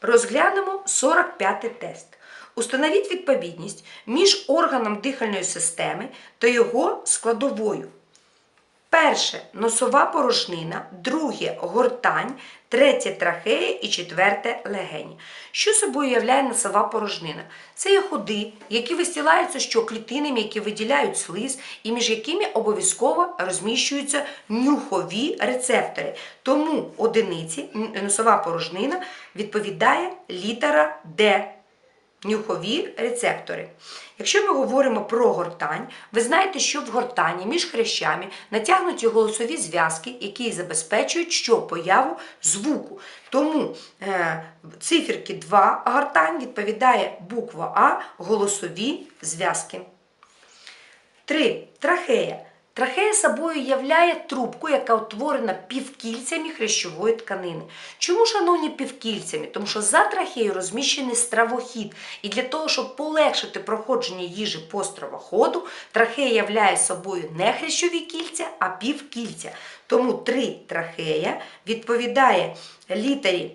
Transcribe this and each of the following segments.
Розглянемо 45-й тест. Установіть відповідність між органом дихальної системи та його складовою. Перше носова порожнина, друге гортань, третє трахея і четверте легені. Що собою являє носова порожнина? Це є ходи, які вистілаються щоклітинами, які виділяють слиз, і між якими обов'язково розміщуються нюхові рецептори. Тому одиниці носова порожнина відповідає літера Д нюхові рецептори. Якщо ми говоримо про гортань, ви знаєте, що в гортані між хрящами натягнуті голосові зв'язки, які забезпечують що появу звуку. Тому е, циферки 2 гортань відповідає буква А голосові зв'язки. 3. Трахея. Трахея собою являє трубку, яка утворена півкільцями хрящової тканини. Чому, шановні, півкільцями? Тому що за трахеєю розміщений стравохід. І для того, щоб полегшити проходження їжі по стравоходу, трахея являє собою не хрящові кільця, а півкільця. Тому 3 трахея відповідає літері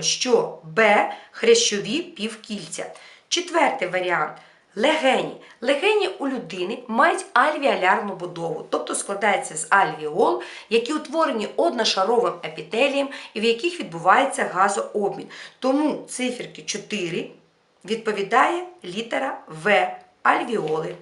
що Б хрящові півкільця. Четвертий варіант. Легені. Легені у людини мають альвіалярну будову, тобто складаються з альвіол, які утворені одношаровим епітелієм і в яких відбувається газообмін. Тому циферки 4 відповідає літера В альвіоли.